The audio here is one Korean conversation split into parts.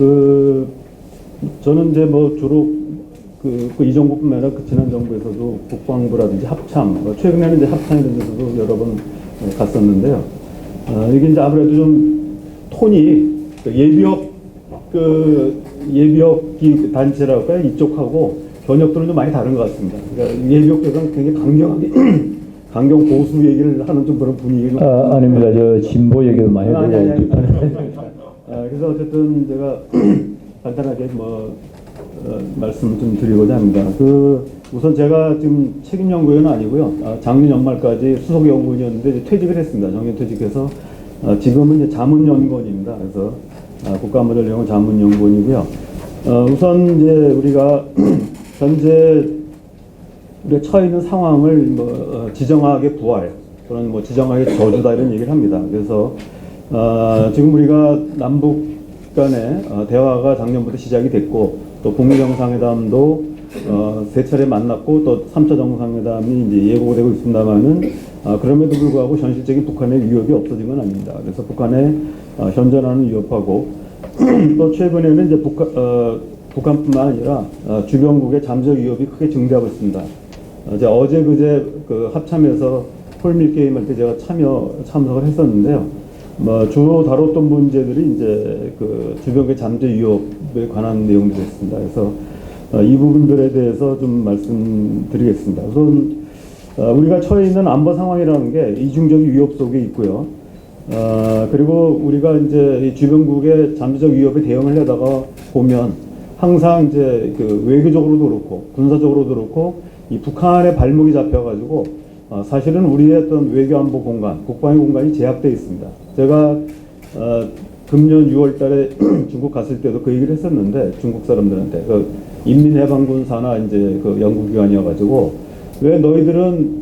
그 저는 이제 뭐 주로 그, 그 이정부뿐만 아니라 그 지난 정부에서도 국방부라든지 합참, 뭐 최근에는 이제 합참 이런 데서도 여러 번 어, 갔었는데요. 어, 이게 이제 아무래도 좀 톤이 그 예비역 그 예비역기 단체랄까요 이쪽하고 견역들은 좀 많이 다른 것 같습니다. 그러니까 예비역 쪽은 굉장히 강경하게 강경 보수 얘기를 하는 좀 그런 분위기가 아, 아닙니다. 저 진보 얘기도 많이 하고. 그래서 어쨌든 제가 간단하게 뭐 어, 말씀 좀 드리고자 합니다. 그 우선 제가 지금 책임 연구위원은 아니고요. 아, 작년 연말까지 수석 연구위원이었는데 이제 퇴직을 했습니다. 정년 퇴직해서 아, 지금은 이제 자문 연구원입니다. 그래서 아, 국가모델연구 자문 연구원이고요. 어, 우선 이제 우리가 현재 우리가 처해 있는 상황을 뭐 어, 지정하게 부활 또는 뭐 지정하게 저주다 이런 얘기를 합니다. 그래서 어, 지금 우리가 남북 간의 어, 대화가 작년부터 시작이 됐고 또 북미 정상회담도 어, 세 차례 만났고 또 3차 정상회담이 이제 예고되고 있습니다만은 아, 그럼에도 불구하고 현실적인 북한의 위협이 없어진 건 아닙니다. 그래서 북한의 어, 현존하는 위협하고 또 최근에는 이제 북한, 어, 북한뿐만 아니라 어, 주변국의 잠적 위협이 크게 증대하고 있습니다. 어, 이제 어제 그제 그 합참에서 폴밀 게임 할 때 제가 참여 참석을 했었는데요. 뭐 주로 다뤘던 문제들이 이제 그 주변의 잠재 위협에 관한 내용들이었습니다. 그래서 어, 이 부분들에 대해서 좀 말씀드리겠습니다. 우선 어, 우리가 처해 있는 안보 상황이라는 게 이중적 위협 속에 있고요. 어, 그리고 우리가 이제 이 주변국의 잠재적 위협에 대응을 하다가 보면 항상 이제 그 외교적으로도 그렇고 군사적으로도 그렇고 이 북한의 발목이 잡혀가지고 어, 사실은 우리의 어떤 외교안보 공간, 국방의 공간이 제약되어 있습니다. 제가 어, 금년 6월 달에 중국 갔을 때도 그 얘기를 했었는데 중국 사람들한테 그 인민해방군 산하 이제 그 연구기관이어 가지고 왜 너희들은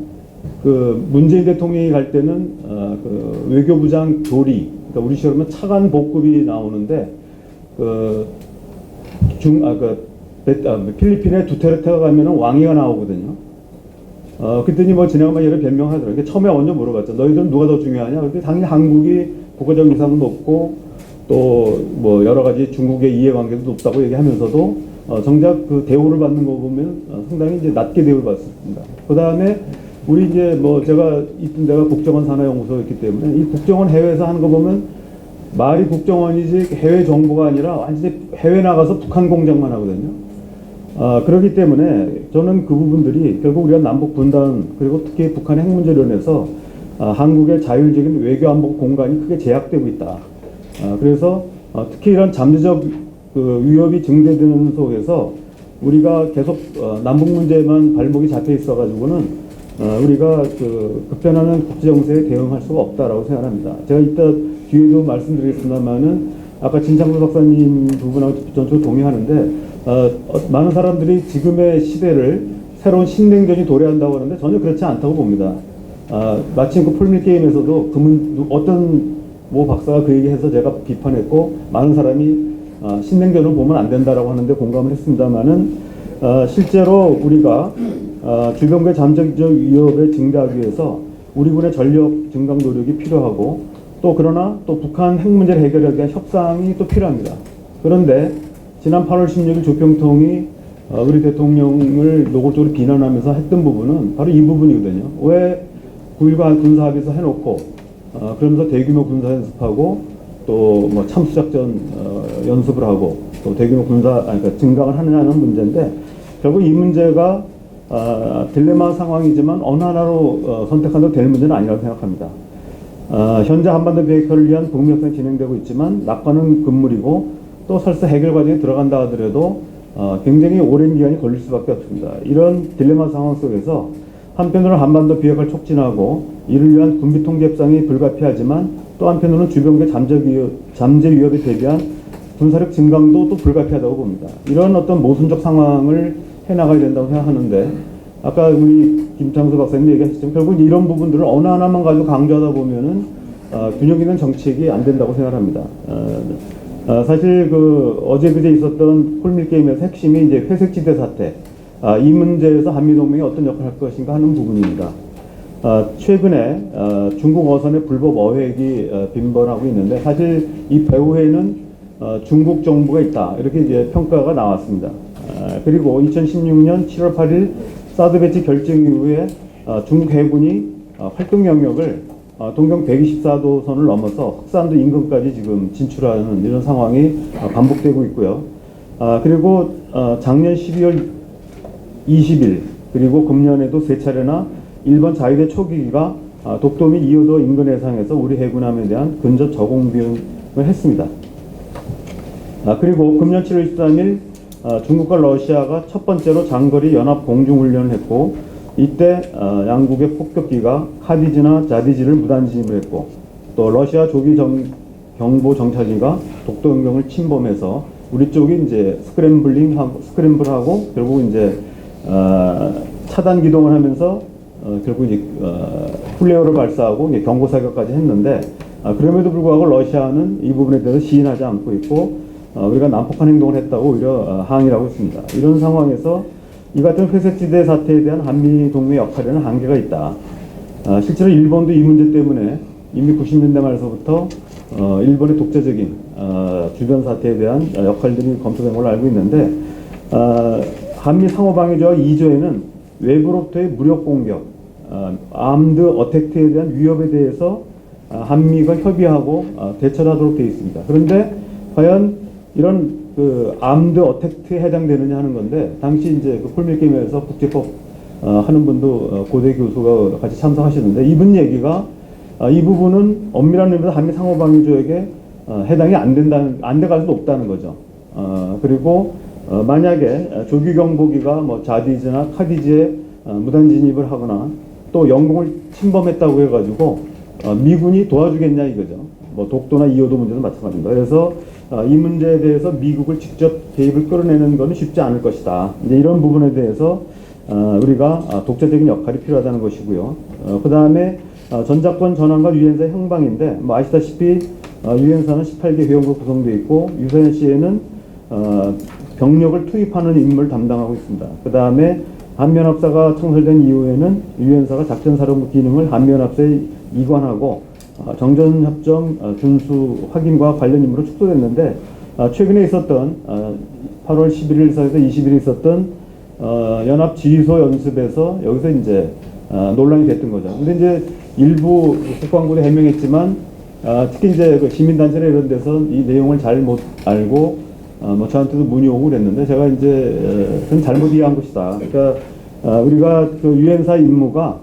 그 문재인 대통령이 갈 때는 어, 그 외교부장 조리, 그러니까 우리처럼 차관 복급이 나오는데 그 중, 아, 그, 베- 아, 필리핀에 두테르테가 가면은 왕이가 나오거든요. 어, 그랬더니 뭐 지나가면 얘를 변명하더라고요. 그러니까 처음에 먼저 물어봤죠. 너희들은 누가 더 중요하냐? 근데 당연히 한국이 국가적 위상도 높고 또 뭐 여러 가지 중국의 이해관계도 높다고 얘기하면서도 어, 정작 그 대우를 받는 거 보면 어, 상당히 이제 낮게 대우를 받습니다. 그 다음에 우리 이제 뭐 제가 있던 데가 국정원 산하연구소였기 때문에 이 국정원 해외에서 하는 거 보면 말이 국정원이지 해외 정보가 아니라 완전히 해외 나가서 북한 공장만 하거든요. 아, 그렇기 때문에 저는 그 부분들이 결국 우리가 남북 분단 그리고 특히 북한 핵 문제로 인해서 아, 한국의 자율적인 외교 안보 공간이 크게 제약되고 있다. 아, 그래서 어, 특히 이런 잠재적 그 위협이 증대되는 속에서 우리가 계속 어, 남북 문제만 발목이 잡혀 있어가지고는 어, 우리가 그 급변하는 국제 정세에 대응할 수가 없다라고 생각합니다. 제가 이따 뒤에도 말씀드리겠습니다만은 아까 진창수 박사님 부분하고 전적으로 동의하는데 어, 어, 많은 사람들이 지금의 시대를 새로운 신냉전이 도래한다고 하는데 전혀 그렇지 않다고 봅니다. 아, 마침 그 폴밀 게임에서도 그 어떤 모 박사가 그 얘기해서 제가 비판했고 많은 사람이 아, 신냉전을 보면 안 된다라고 하는데 공감을 했습니다만은 아, 실제로 우리가 아, 주변국의 잠재적 위협에 증대하기 위해서 우리 군의 전력 증강 노력이 필요하고 또 그러나 또 북한 핵 문제를 해결하기 위한 협상이 또 필요합니다. 그런데 지난 8월 16일 조평통이 어, 우리 대통령을 노골적으로 비난하면서 했던 부분은 바로 이 부분이거든요. 왜 9.19 군사합의서 해놓고 어, 그러면서 대규모 군사 연습하고 또 뭐 참수작전 어, 연습을 하고 또 대규모 군사 그러니까 증강을 하느냐는 문제인데 결국 이 문제가 아, 딜레마 상황이지만 어느 하나로 어, 선택한다고 될 문제는 아니라고 생각합니다. 아, 현재 한반도 비핵화를 위한 북미 협상이 진행되고 있지만 낙관은 금물이고 또 설사 해결 과정에 들어간다 하더라도 어, 굉장히 오랜 기간이 걸릴 수밖에 없습니다. 이런 딜레마 상황 속에서 한편으로 한반도 비핵화를 촉진하고 이를 위한 군비 통제 협상이 불가피하지만 또 한편으로는 주변국의 잠재 위협, 잠재 위협에 대비한 군사력 증강도 또 불가피하다고 봅니다. 이런 어떤 모순적 상황을 해나가야 된다고 생각하는데 아까 우리 김창수 박사님 얘기하셨지만 결국 이런 부분들을 어느 하나만 가지고 강조하다 보면은 어, 균형 있는 정책이 안 된다고 생각합니다. 어, 어, 사실 그 어제 그제 있었던 폴밀 게임에서 핵심이 이제 회색지대 사태 아, 이 문제에서 한미 동맹이 어떤 역할을 할 것인가 하는 부분입니다. 아, 최근에 어, 중국 어선의 불법 어획이 어, 빈번하고 있는데 사실 이 배후에는 어, 중국 정부가 있다 이렇게 이제 평가가 나왔습니다. 아, 그리고 2016년 7월 8일 사드 배치 결정 이후에 어, 중국 해군이 어, 활동 영역을 어, 동경 124도 선을 넘어서 흑산도 인근까지 지금 진출하는 이런 상황이 어, 반복되고 있고요. 아, 그리고 어, 작년 12월 20일 그리고 금년에도 세 차례나 일본 자위대 초기기가 아, 독도 및 이호도 인근 해상에서 우리 해군함에 대한 근접 저공 비행을 했습니다. 아, 그리고 금년 7월 23일 아, 중국과 러시아가 첫 번째로 장거리 연합 공중훈련을 했고 이때 아, 양국의 폭격기가 카디즈나 자디즈를 무단 진입을 했고 또 러시아 조기 정, 경보 정찰기가 독도 영경을 침범해서 우리 쪽이 이제 스크램블링하고 스크램블하고 결국 이제 어, 차단 기동을 하면서 어, 결국 이제 어, 플레어를 발사하고 이제 경고 사격까지 했는데 아, 그럼에도 불구하고 러시아는 이 부분에 대해서 시인하지 않고 있고 어, 우리가 난폭한 행동을 했다고 오히려 어, 항의를 하고 있습니다. 이런 상황에서 이 같은 회색지대 사태에 대한 한미 동맹 역할에는 한계가 있다. 아, 실제로 일본도 이 문제 때문에 이미 90년대 말서부터 어, 일본의 독자적인 어, 주변 사태에 대한 어, 역할들이 검토된 걸로 알고 있는데 어, 한미 상호방위조약 2조에는 외부로부터의 무력 공격, 어, 암드 어택트에 대한 위협에 대해서 어, 한미가 협의하고 어, 대처를 하도록 되어 있습니다. 그런데 과연 이런 그 암드 어택트에 해당되느냐 하는 건데 당시 이제 그 폴밀게임에서 국제법 어, 하는 분도 어, 고대 교수가 같이 참석하시는데 이분 얘기가 어, 이 부분은 엄밀한 의미에서 한미 상호방위 조약에 어, 해당이 안 된다는 안 돼갈 수도 없다는 거죠. 어, 그리고 어, 만약에 조기 경보기가 뭐 자디즈나 카디즈에 어, 무단 진입을 하거나 또 영공을 침범했다고 해가지고 어, 미군이 도와주겠냐 이거죠. 뭐 독도나 이호도 문제도 마찬가지입니다. 그래서 어, 이 문제에 대해서 미국을 직접 개입을 끌어내는 것은 쉽지 않을 것이다. 이제 이런 부분에 대해서 어, 우리가 아, 독자적인 역할이 필요하다는 것이고요. 어, 그 다음에 어, 전작권 전환과 유엔사 형방인데 뭐 아시다시피 어, 유엔사는 18개 회원국 구성되어 있고 유엔시에는 어, 병력을 투입하는 임무를 담당하고 있습니다. 그 다음에 한미연합사가 창설된 이후에는 유엔사가 작전사령부 기능을 한미연합사에 이관하고 어, 정전협정 어, 준수 확인과 관련 임무로 축소됐는데 어, 최근에 있었던 어, 8월 11일서에서 20일 있었던 어, 연합 지휘소 연습에서 여기서 이제 어, 논란이 됐던 거죠. 근데 이제 일부 국방부도 해명했지만 아, 특히 이제 그 시민단체나 이런 데서 이 내용을 잘 못 알고 어, 뭐 저한테도 문의 오고 그랬는데 제가 이제 어, 그건 잘못 이해한 것이다. 그러니까 어, 우리가 그 유엔사 임무가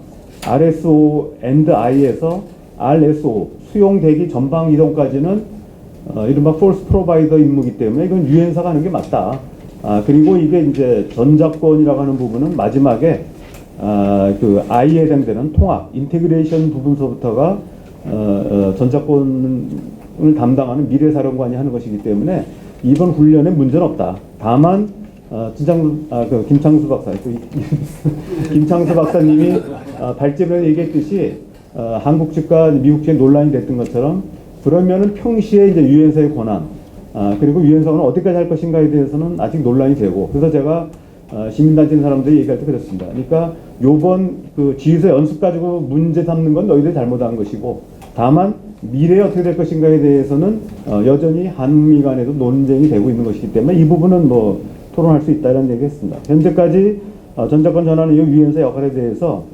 RSO and I에서 RSO 수용 대기 전방 이동까지는 어, 이른바 폴스 프로바이더 임무이기 때문에 이건 유엔사가 하는 게 맞다. 아, 그리고 이게 이제 전작권이라고 하는 부분은 마지막에 아, 그 I에 해당되는 통합, 인테그레이션 부분서부터가 어, 어, 전작권을 담당하는 미래사령관이 하는 것이기 때문에 이번 훈련에 문제는 없다. 다만 어, 진장 아, 그 김창수 박사, 그 이- 김창수 박사님이 어, 발제문에 얘기했듯이 어, 한국 측과 미국 측의 논란이 됐던 것처럼 그러면은 평시에 이제 유엔사의 권한 아, 그리고 유엔사는 어디까지 할 것인가에 대해서는 아직 논란이 되고 그래서 제가 어, 시민단체 사람들이 얘기할 때 그랬습니다. 그러니까 요번 그 지휘소 연습 가지고 문제 삼는 건 너희들이 잘못한 것이고 다만 미래에 어떻게 될 것인가에 대해서는 어, 여전히 한미 간에도 논쟁이 되고 있는 것이기 때문에 이 부분은 뭐 토론할 수 있다 이런 얘기했습니다. 현재까지 어, 전작권 전환 이후 유엔사 역할에 대해서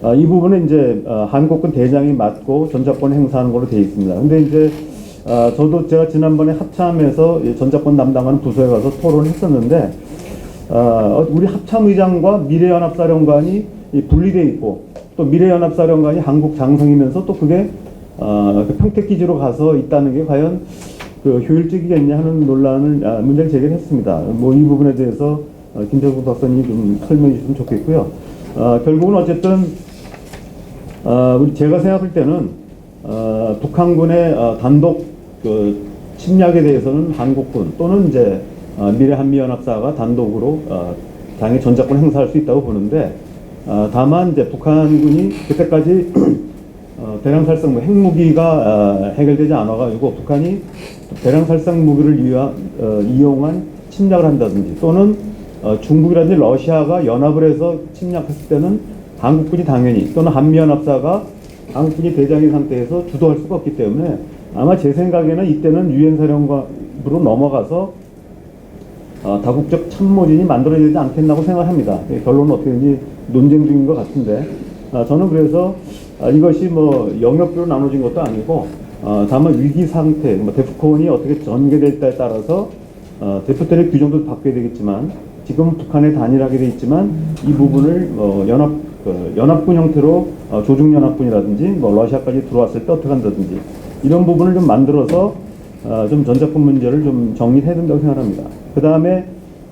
어, 이 부분은 이제 어, 한국군 대장이 맡고 전작권 행사하는 걸로 되어 있습니다. 근데 이제 어, 저도 제가 지난번에 합참에서 이 전작권 담당하는 부서에 가서 토론을 했었는데 어, 우리 합참의장과 미래연합사령관이 이 분리돼 있고 또 미래연합사령관이 한국 장성이면서 또 그게 어, 그 평택기지로 가서 있다는 게 과연 그 효율적이겠냐 하는 논란을 아, 문제를 제기했습니다. 뭐 이 부분에 대해서 어, 김정국 박사님이 좀 설명해 주시면 좋겠고요. 어, 결국은 어쨌든 어, 우리 제가 생각할 때는 어, 북한군의 어, 단독 그 침략에 대해서는 한국군 또는 이제 어, 미래 한미연합사가 단독으로 어, 당연히 전작권 행사할 수 있다고 보는데 어, 다만 이제 북한군이 그때까지 어, 대량살상 뭐 핵무기가 어, 해결되지 않아가지고 북한이 대량살상 무기를 이용, 어, 이용한 침략을 한다든지 또는 어, 중국이라든지 러시아가 연합을 해서 침략했을 때는 한국군이 당연히 또는 한미연합사가 한국군이 대장인 상태에서 주도할 수가 없기 때문에 아마 제 생각에는 이때는 유엔 사령관으로 넘어가서 어, 다국적 참모진이 만들어야 되지 않겠나고 생각합니다. 예, 결론은 어떻게 되는지 논쟁 중인 것 같은데 아, 저는 그래서 아, 이것이 뭐 영역별로 나눠진 것도 아니고 어, 다만 위기 상태, 뭐 데프콘이 어떻게 전개될까에 따라서 어, 데프콘의 규정도 바뀌어야 되겠지만 지금 북한에 단일하게 돼 있지만 이 부분을 어, 연합 그 연합군 형태로 어, 조중 연합군이라든지 뭐 러시아까지 들어왔을 때 어떻게 한다든지 이런 부분을 좀 만들어서 어, 좀 전자품 문제를 좀 정리해야 된다고 생각합니다. 그 다음에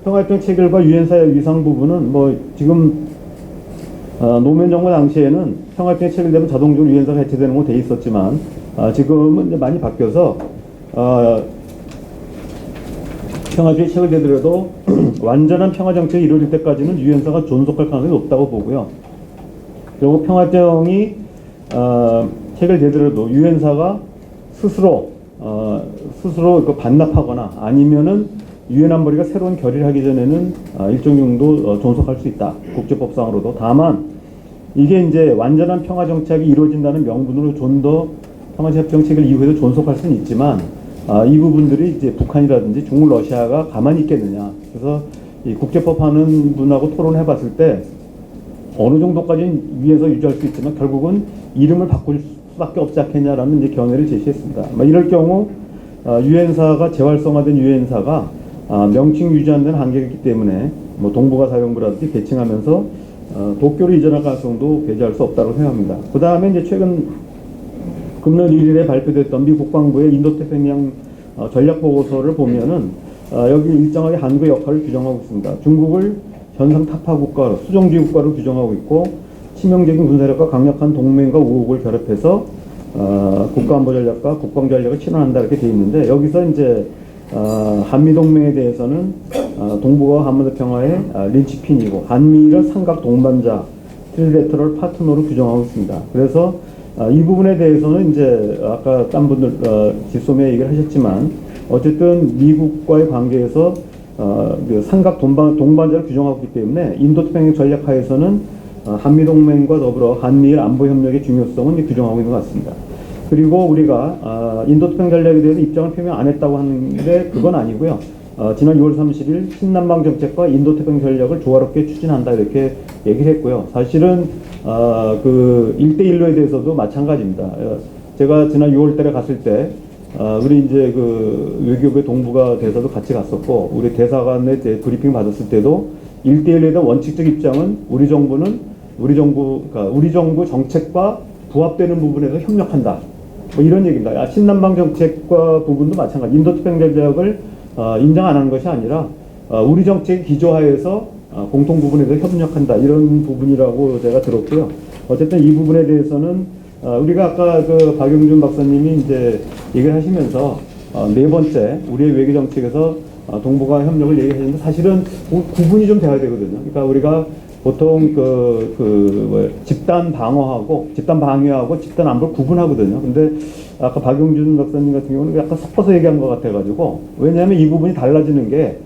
평화협정 체결과 유엔사의 위상 부분은 뭐 지금 어, 노무현 정부 당시에는 평화협정이 체결되면 자동적으로 유엔사가 해체되는 거 돼 있었지만 아, 지금은 이제 많이 바뀌어서 어, 평화주의 체결되더라도 완전한 평화 정책이 이루어질 때까지는 유엔사가 존속할 가능성이 높다고 보고요. 그리고 평화정이 어, 체결되더라도 유엔사가 스스로 어, 스스로 그 반납하거나 아니면은 유엔 안보리가 새로운 결의를 하기 전에는 어, 일정 정도 어, 존속할 수 있다. 국제법상으로도. 다만 이게 이제 완전한 평화 정착이 이루어진다는 명분으로 좀 더 평화 협정 체결 이후에도 존속할 수는 있지만 아, 이 부분들이 이제 북한이라든지 중국 러시아가 가만히 있겠느냐. 그래서 이 국제법 하는 분하고 토론해 봤을 때 어느 정도까지는 위에서 유지할 수 있지만 결국은 이름을 바꿀 수밖에 없지 않겠냐라는 이제 견해를 제시했습니다. 뭐 이럴 경우 아, 유엔사가 재활성화된 유엔사가 아, 명칭 유지하는 한계가 있기 때문에 뭐 동북아 사령부라든지 개칭하면서 어, 도쿄로 이전할 가능성도 배제할 수 없다고 생각합니다. 그 다음에 이제 최근 금년 1일에 발표됐던 미 국방부의 인도태평양 어, 전략 보고서를 보면은 어, 여기 일정하게 한국의 역할을 규정하고 있습니다. 중국을 현상 타파 국가로 수종주의 국가로 규정하고 있고 치명적인 군사력과 강력한 동맹과 우호국을 결합해서 어, 국가안보 전략과 국방 전략을 실현한다 이렇게 돼 있는데 여기서 이제 어, 한미 동맹에 대해서는 어, 동북아 한반도 평화의 아, 린치핀이고 한미를 삼각 동반자 트리레터럴 파트너로 규정하고 있습니다. 그래서 아, 이 부분에 대해서는 이제 아까 딴 분들 어, 지소매 얘기를 하셨지만 어쨌든 미국과의 관계에서 어, 그 삼각 동반, 동반자를 규정하고 있기 때문에 인도태평양 전략 하에서는 어, 한미동맹과 더불어 한미일 안보협력의 중요성은 규정하고 있는 것 같습니다. 그리고 우리가 아, 인도태평양 전략에 대해서 입장을 표명 안 했다고 하는데 그건 아니고요. 어, 지난 6월 30일 신남방 정책과 인도태평양 전략을 조화롭게 추진한다 이렇게 얘기를 했고요. 사실은 어, 그 1대1로에 대해서도 마찬가지입니다. 어, 제가 지난 6월 달에 갔을 때 어, 우리 이제 그 외교부의 동북아 대사도 같이 갔었고 우리 대사관의 브리핑 받았을 때도 1대1에 대한 원칙적 입장은 우리 정부는 우리 정부 그러니까 우리 정부 정책과 부합되는 부분에서 협력한다. 뭐 이런 얘기입니다. 아, 신남방 정책과 부분도 마찬가지. 인도태평양 전략을 어, 인정 안 하는 것이 아니라 어, 우리 정책 기조하에서 어, 공통 부분에서 협력한다 이런 부분이라고 제가 들었고요. 어쨌든 이 부분에 대해서는 어, 우리가 아까 그 박영준 박사님이 이제 얘기를 하시면서 어, 네 번째 우리의 외교 정책에서 어, 동북아 협력을 얘기하셨는데 사실은 구- 구분이 좀 돼야 되거든요. 그러니까 우리가 보통 그, 그, 뭐, 집단 방어하고, 집단 방위하고 집단 안보를 구분하거든요. 근데 아까 박용준 박사님 같은 경우는 약간 섞어서 얘기한 것 같아가지고, 왜냐하면 이 부분이 달라지는 게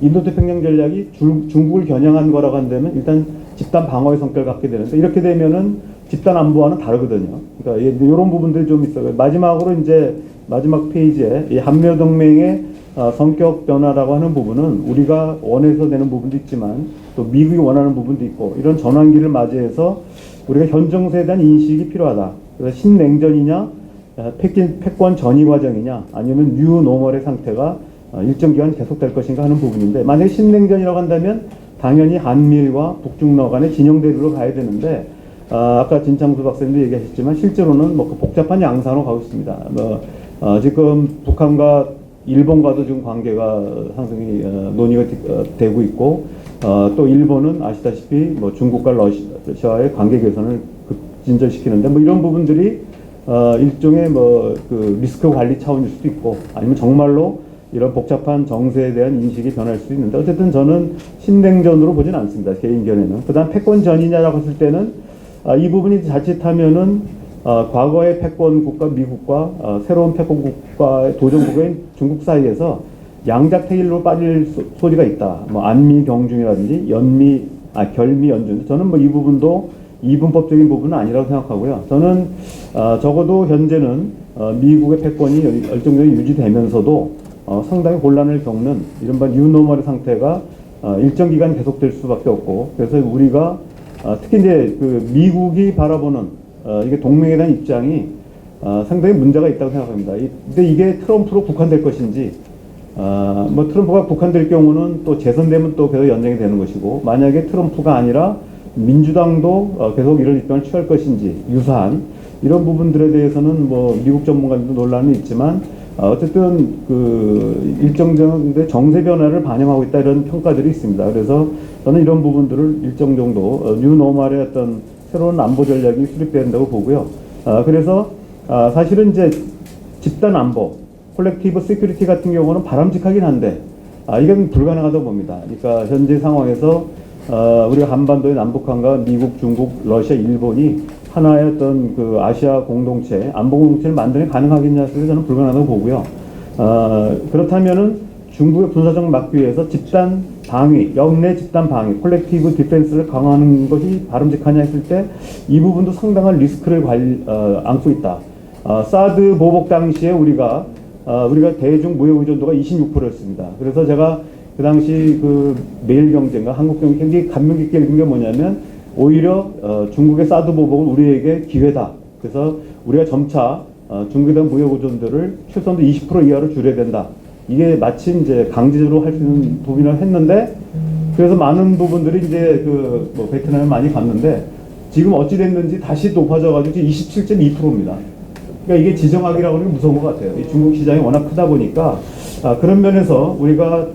인도태평양 전략이 중, 중국을 겨냥한 거라고 한다면 일단 집단 방어의 성격을 갖게 되는데 이렇게 되면은 집단 안보와는 다르거든요. 그러니까 이런 부분들이 좀 있어요. 마지막으로 이제 마지막 페이지에 이 한미일 동맹의 어, 성격 변화라고 하는 부분은 우리가 원해서 되는 부분도 있지만 또 미국이 원하는 부분도 있고 이런 전환기를 맞이해서 우리가 현 정세에 대한 인식이 필요하다. 그래서 신냉전이냐, 어, 패권, 패권 전이 과정이냐, 아니면 뉴 노멀의 상태가 어, 일정 기간 계속될 것인가 하는 부분인데 만약에 신냉전이라고 한다면 당연히 한미일과 북중러 간의 진영 대립으로 가야 되는데 아, 아까 진창수 박사님도 얘기하셨지만 실제로는 뭐 그 복잡한 양상으로 가고 있습니다. 뭐, 어, 지금 북한과 일본과도 지금 관계가 상당히 어, 논의가 되- 어, 되고 있고 어, 또 일본은 아시다시피 뭐 중국과 러시아의 관계 개선을 급진전시키는데 뭐 이런 부분들이 어, 일종의 뭐 그 리스크 관리 차원일 수도 있고 아니면 정말로 이런 복잡한 정세에 대한 인식이 변할 수도 있는데 어쨌든 저는 신냉전으로 보진 않습니다 개인 견해는 그다음 패권 전이냐라고 했을 때는 아, 이 부분이 자칫하면은 어, 과거의 패권 국가 미국과 어, 새로운 패권 국가의 도전 국가인 중국 사이에서 양자택일로 빠질 소, 소리가 있다. 뭐 안미 경중이라든지 연미 아 결미 연중 저는 뭐 이 부분도 이분법적인 부분은 아니라고 생각하고요. 저는 어, 적어도 현재는 어, 미국의 패권이 열- 열정적으로 유지되면서도 어, 상당히 혼란을 겪는 이른바 뉴노멀의 상태가 어, 일정 기간 계속될 수밖에 없고 그래서 우리가 어, 특히 이제 그 미국이 바라보는 어, 이게 동맹에 대한 입장이 어, 상당히 문제가 있다고 생각합니다. 이- 근데 이게 트럼프로 국한될 것인지 아, 뭐 트럼프가 국한될 경우는 또 재선되면 또 계속 연장이 되는 것이고 만약에 트럼프가 아니라 민주당도 어, 계속 이런 입장을 취할 것인지 유사한 이런 부분들에 대해서는 뭐 미국 전문가들도 논란이 있지만 어, 어쨌든 그 일정 정도 정세 변화를 반영하고 있다 이런 평가들이 있습니다. 그래서 저는 이런 부분들을 일정 정도 어, 뉴노멀의 어떤 새로운 안보 전략이 수립된다고 보고요. 아, 그래서 아, 사실은 이제 집단 안보, 콜렉티브 시큐리티 같은 경우는 바람직하긴 한데 아, 이건 불가능하다고 봅니다. 그러니까 현재 상황에서 어, 우리가 한반도의 남북한과 미국, 중국, 러시아, 일본이 하나의 어떤 그 아시아 공동체, 안보 공동체를 만드는 게 가능하겠냐 해서 저는 불가능하다고 보고요. 어, 그렇다면은 중국의 군사적 막기 위해서 집단 방위, 영내 집단 방위, 콜렉티브 디펜스를 강화하는 것이 바람직하냐 했을 때 이 부분도 상당한 리스크를 관, 어, 안고 있다. 어, 사드 보복 당시에 우리가 어, 우리가 대중 무역 의존도가 26%였습니다. 그래서 제가 그 당시 그 매일 경제인가 한국 경제 굉장히 감명 깊게 읽은 게 뭐냐면 오히려 어, 중국의 사드 보복은 우리에게 기회다. 그래서 우리가 점차 어, 중국에 대한 무역 의존도를 최소한도 20% 이하로 줄여야 된다. 이게 마침 이제 강제적으로 할 수 있는 부분을 했는데 그래서 많은 부분들이 이제 그 뭐 베트남에 많이 갔는데 지금 어찌 됐는지 다시 높아져 가지고 27.2%입니다. 그러니까 이게 지정학이라고 하는 게 무서운 것 같아요. 이 중국 시장이 워낙 크다 보니까 아, 그런 면에서 우리가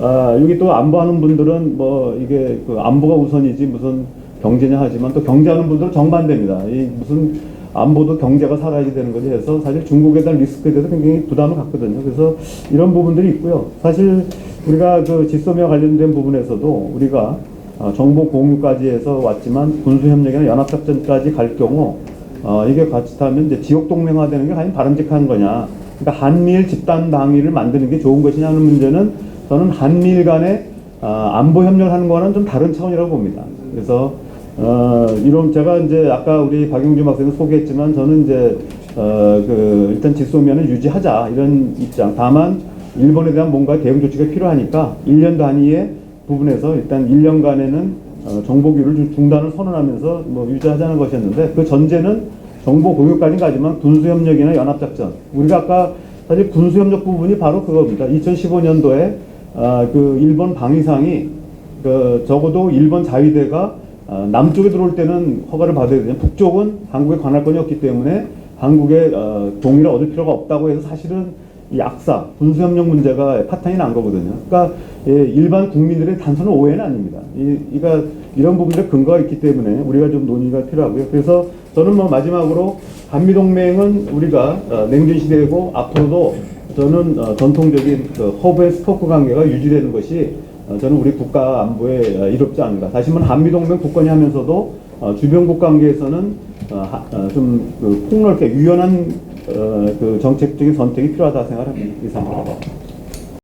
아, 여기 또 안보하는 분들은 뭐 이게 그 안보가 우선이지 무슨 경제냐 하지만 또 경제하는 분들은 정반대입니다. 이 무슨 안보도 경제가 살아야지 되는 거지 해서 사실 중국에 대한 리스크에 대해서 굉장히 부담을 갖거든요. 그래서 이런 부분들이 있고요. 사실 우리가 그 지소미와 관련된 부분에서도 우리가 어, 정보 공유까지 해서 왔지만 군수협력이나 연합작전까지 갈 경우 어, 이게 같이 타면 이제 지역 동맹화되는 게 과연 바람직한 거냐. 그러니까 한미일 집단 방위를 만드는 게 좋은 것이냐 하는 문제는 저는 한미일 간의 아, 안보 협력을 하는 거는 좀 다른 차원이라고 봅니다. 그래서 어, 이런 제가 이제 아까 우리 박용준 박사님 소개했지만 저는 이제 어, 그 일단 직소면을 유지하자 이런 입장. 다만 일본에 대한 뭔가 대응 조치가 필요하니까 1년 단위의 부분에서 일단 1년간에는 어, 정보교류를 좀 중단을 선언하면서 뭐 유지하자는 것이었는데 그 전제는 정보 공유까지는 가지만 군수협력이나 연합작전 우리가 아까 사실 군수협력 부분이 바로 그겁니다. 2015년도에 아, 그 일본 방위상이 그 적어도 일본 자위대가 어, 남쪽에 들어올 때는 허가를 받아야 되냐. 북쪽은 한국에 관할권이 없기 때문에 한국의 어, 동의를 얻을 필요가 없다고 해서 사실은 이 악사, 군수협력 문제가 파탄이 난 거거든요. 그러니까 예, 일반 국민들의 단순한 오해는 아닙니다. 이, 이가 이런 부분들에 근거가 있기 때문에 우리가 좀 논의가 필요하고요. 그래서 저는 뭐 마지막으로 한미 동맹은 우리가 어, 냉전 시대고 앞으로도 저는 어, 전통적인 그 허브 앤 스포크 관계가 유지되는 것이 어, 저는 우리 국가 안보에 어, 이롭지 않은가. 다시 말하면 한미동맹 국권이 하면서도 어, 주변국 관계에서는 어, 하- 어, 좀그 폭넓게 유연한 어, 그 정책적인 선택이 필요하다 생각합니다. 이상입니다.